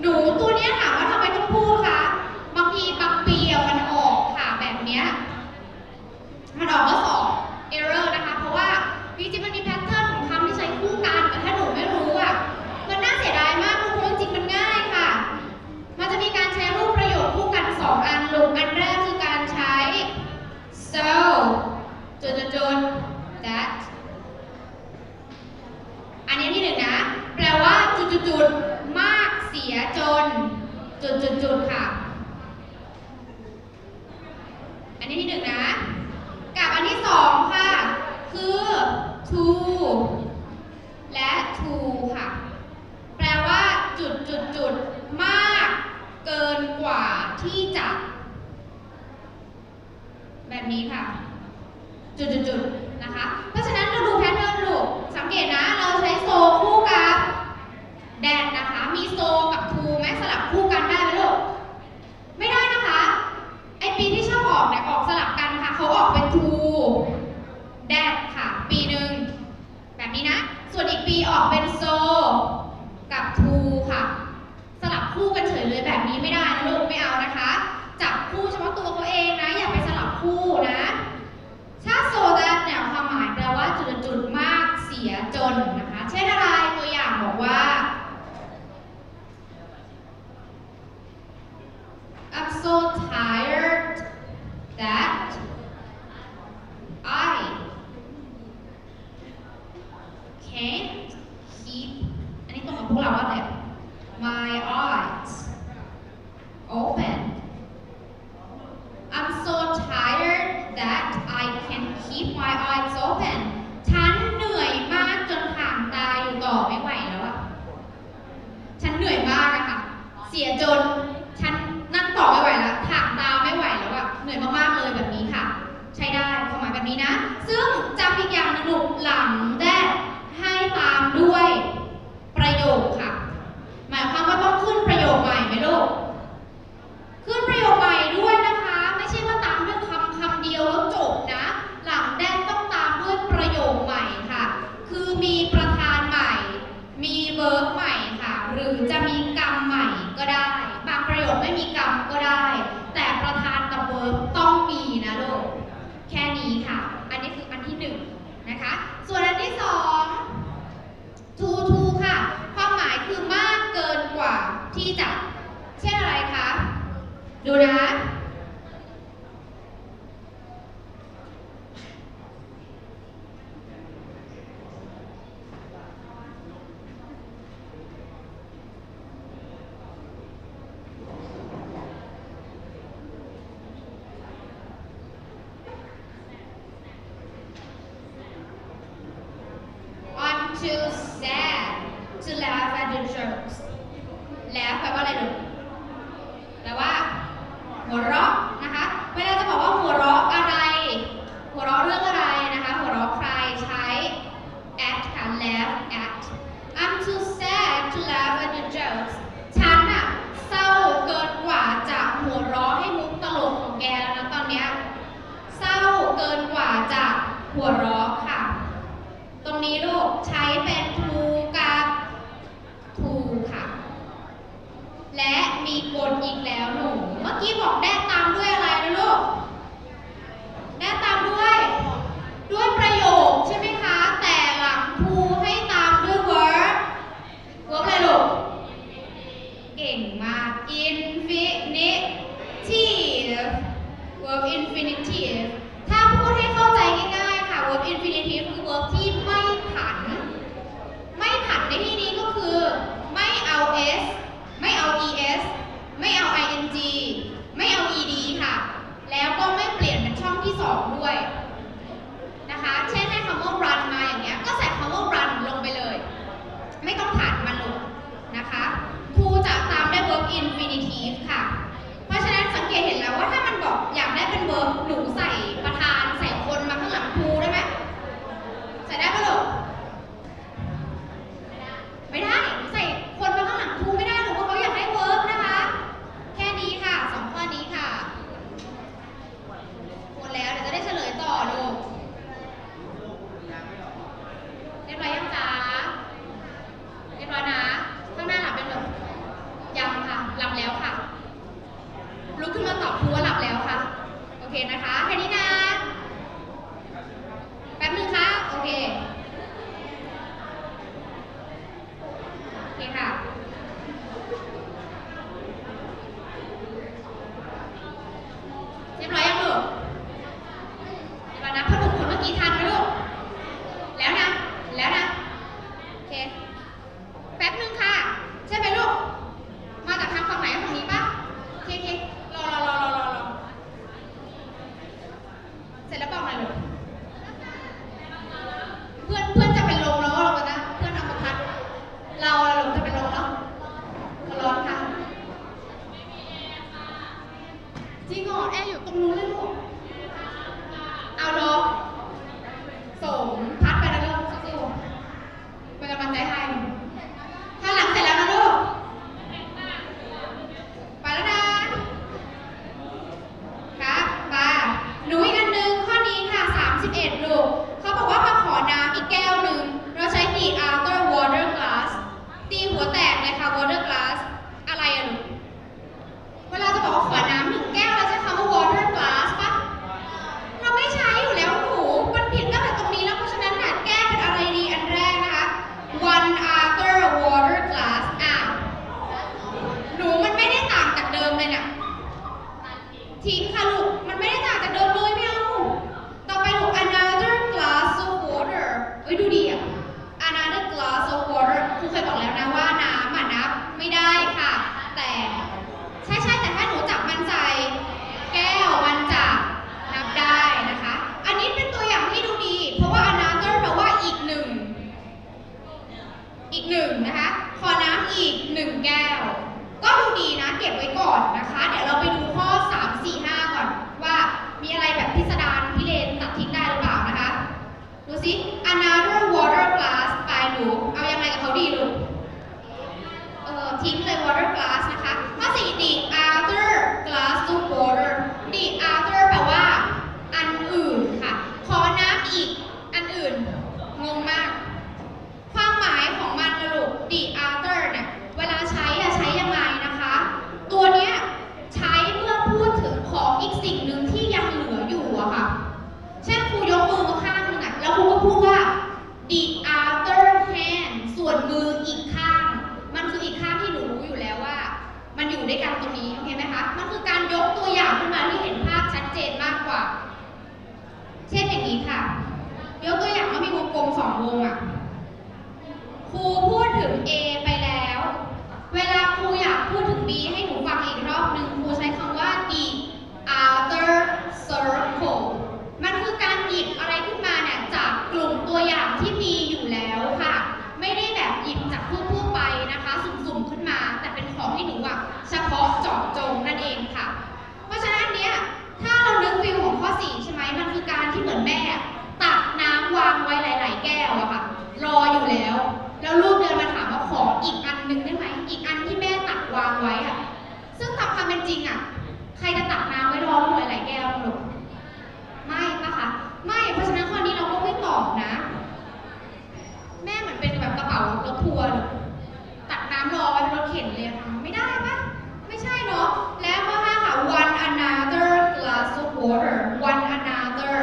หนูตัวนี้ยถามว่าทำไมต้องพูดคะ บางทีบางปีมันออกค่ะแบบนี้มันออกข้สอง error นะคะ เพราะว่าจริงมันมีแพทเทิร์นของคำที่ใช้คู่กัน แต่ถ้าหนูไม่รู้อะมันน่าเสียดายมากเพราะคจริงมันง่ายค่ะ มันจะมีการใช้รูปประโยคคู่กัน 2 อันลงอันแรกคือการใช้ so จนจน that อันนี้ที่หนึ่งนะ แปลว่าจุดจุดจดียจนจนจนจนค่ะ อันนี้ที่หนึ่งนะ กับอันที่สองค่ะ คือ to Có. 刘然 ไม่ต้องผ่านมัน็จรูปเขาบอกว่ามาขอน้ำอีกแก้วหนึ่งเราใช้ the outer water glass ตีหัวแตกเลยค่ะ water glass อะไรอะลูก Pink เลย Water Glass นะคะข้อ4 D R จริงอะ ใครจะตักน้ำไว้รอลูกหลายๆแก้วหรอไม่ปะคะ ไม่ เพราะฉะนั้นข้อนี้เราก็ไม่ตอบนะ แม่เหมือนเป็นแบบกระเป๋ารถทัวร์ตักน้ำรอไว้บนรถเข็นเลยค่ะ ไม่ได้ปะไม่ใช่เนาะ แล้วข้อห้าค่ะ one another glass of water one another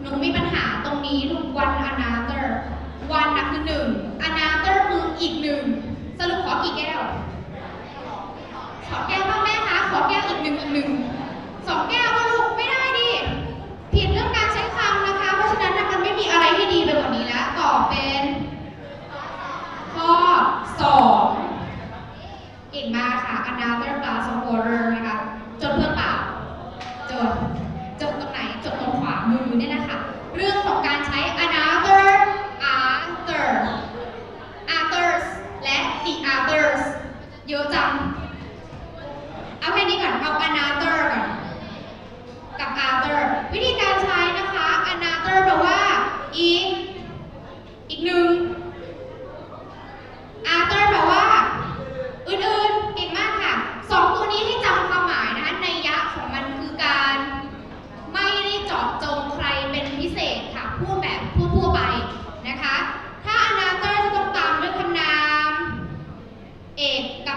หนูมีปัญหาตรงนี้ลูก one another one นะคือหนึ่ง another คืออีกหนึ่ง สรุปขอกี่แก้ว and after glass of water นะคะจดเพื่อเปล่าจดจดตรงไหนจดตรงขวามือเนี่ยนะคะ เรื่องของการใช้ another after others และ the others เยอะจัง เอาแค่นี้ก่อนเอา another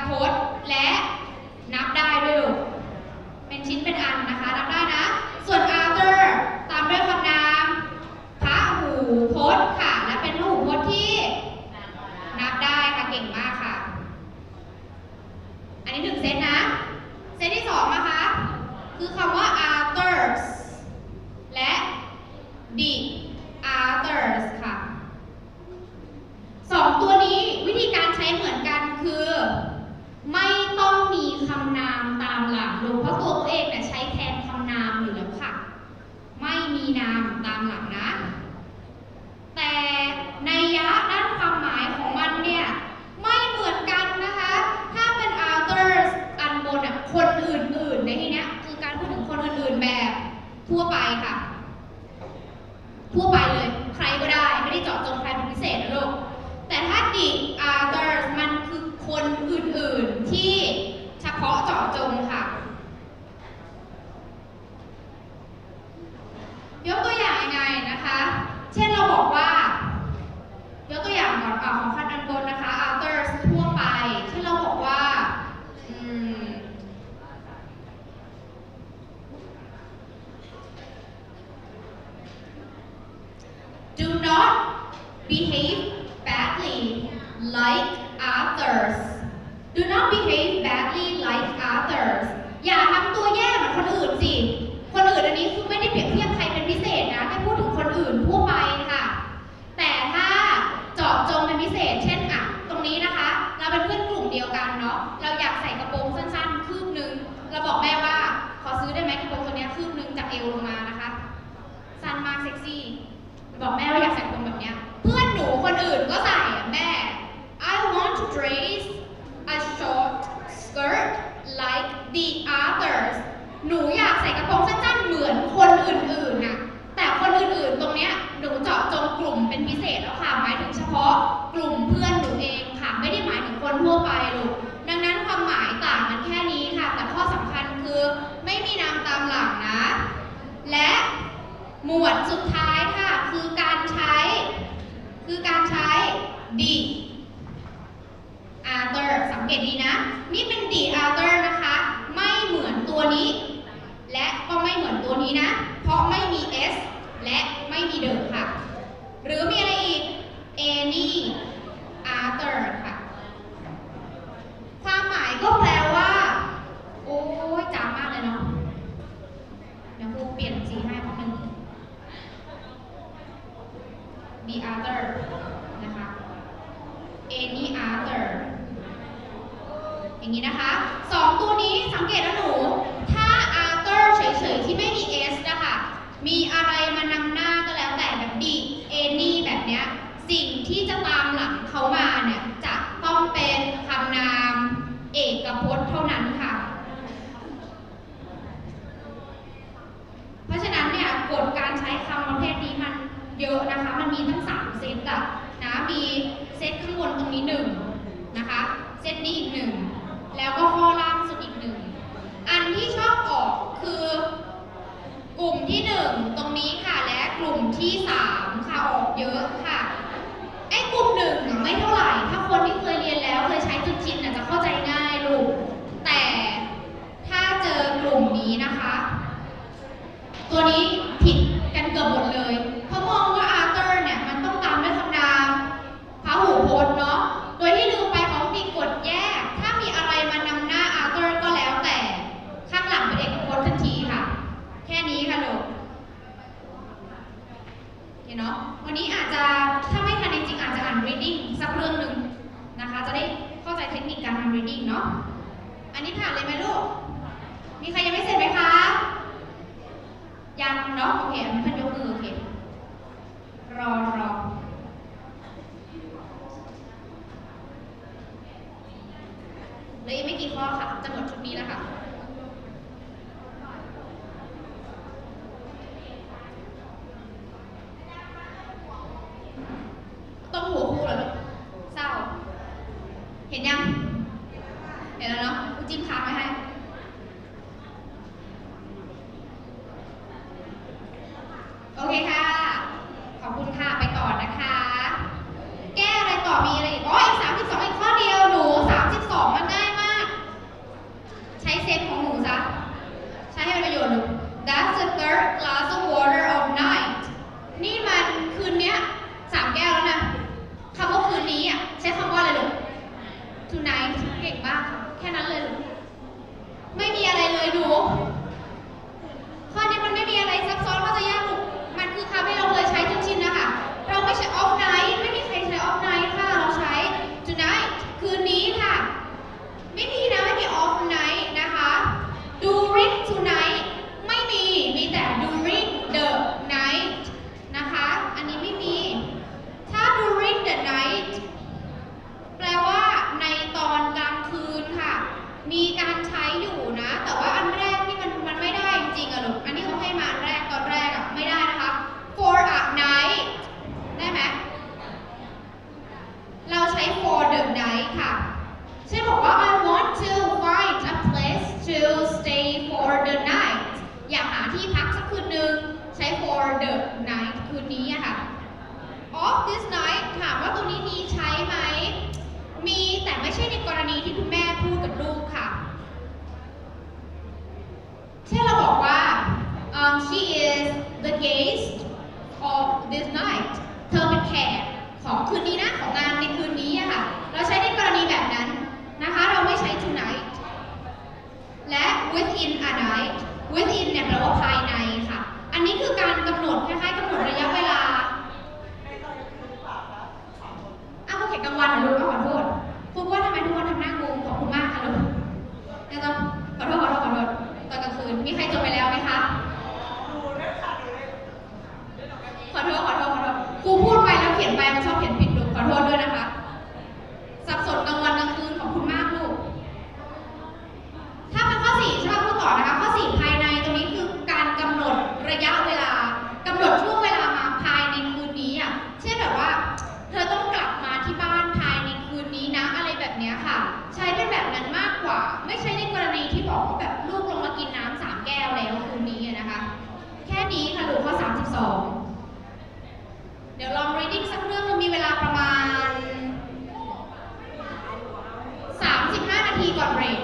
พจน์และนับได้ด้วยลูกเป็นชิ้นเป็นอันนะคะ นับได้นะ ตัวเองเนี่ยใช้แทนคำนามอยู่แล้วค่ะ ไม่มีนามตามหลักนะ แต่ในยะด้านความหมายของมันเนี่ย บอกว่า ยกตัวอย่างก่อนของคันอันบนนะคะ และหมวดสุดท้ายค่ะ คือการใช้ คือการใช้ the other สังเกตดีนะ นี่เป็น the other นะคะ ไม่เหมือนตัวนี้ และก็ไม่เหมือนตัวนี้นะ เพราะไม่มี s และไม่มี the ค่ะ หรือมีอะไรอีก any other ทการใช้คำประเภทนี้มันเยอะนะคะ มันมีทั้ง3เซตอะนะ มีเซตข้างบนตรงนี้หนึ่งนะคะ เซตนี้อีกหนึ่ง แล้วก็ข้อล่างสุดอีกหนึ่ง อันที่ชอบออกคือกลุ่มที่ 1 ตรงนี้ค่ะ และกลุ่มที่ 3 ค่ะ ออกเยอะค่ะ ไอ้กลุ่มหนึ่งไม่เท่าไหร่ ถ้าคนที่เคยเรียนแล้วเคยใช้จุดจินอาจจะเข้าใจง่ายลูก แต่ถ้าเจอกลุ่มนี้นะคะ ตัวนี้ กันเกือบหมดเลย เลืออีกไม่กี่ข้อค่ะจะหมดชุดนี้แล้วค่ะ your class. แข่งกลางวันนะลูกขอโทษครูว่าทำไมทุกคนทำหน้างงขอบคุณมากค่ะลูกนะจ๊ะขอโทษขอโทษขอโทษตอนกลางคืนมีใครจบไปแล้ว ช้เป็นแบบนั้นมากกว่า ไม่ใช่ในกรณีที่บอกว่าแบบลูกลงมากินน้ำสามแก้วแล้วคืนนี้นะคะ แค่นี้ค่ะหลูกข้อ 32 เดี๋ยวลอง reading สักเรื่องมันมีเวลาประมาณ 35 นาทีก่อนเบรก